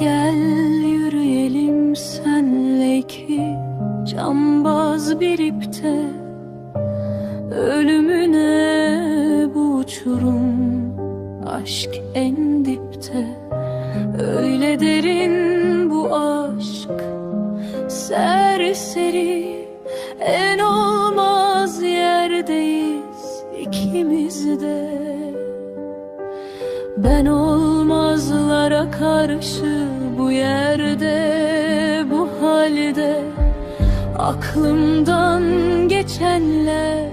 Gel yürüyelim senle iki Cambaz bir ipte. Ölümüne bu uçurum Aşk en dipte. Öyle derin bu aşk Serseri en olmaz yerdeyiz ikimiz de Ben olmazlara karşı Aklımdan geçenler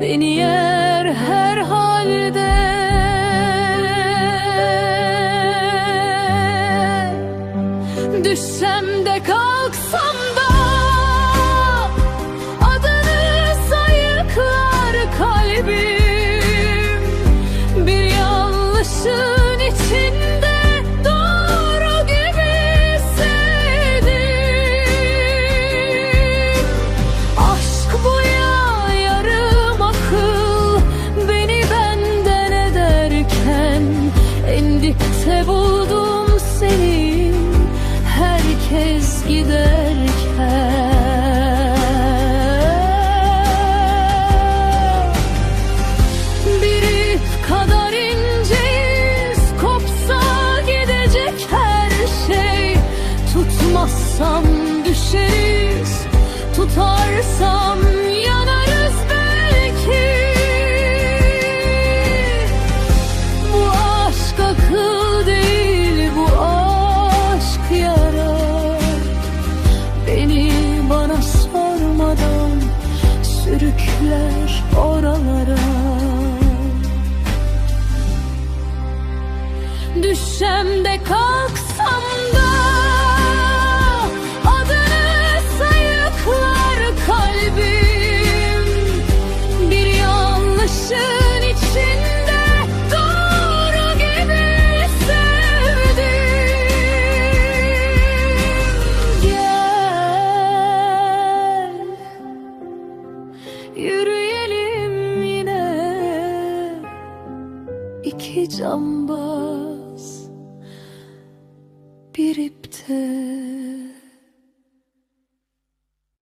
beni yer her halde. Düşsem de kalksam Dipte buldum seni Herkes giderken. Şey. Tutmazsam düşeriz Tutarsam Düşsem de kalksam da Adını sayıklar kalbim. Bir yanlışın içinde doğru gibi sevdim. Gel Yürüyelim yine. İki cambaz Gripte.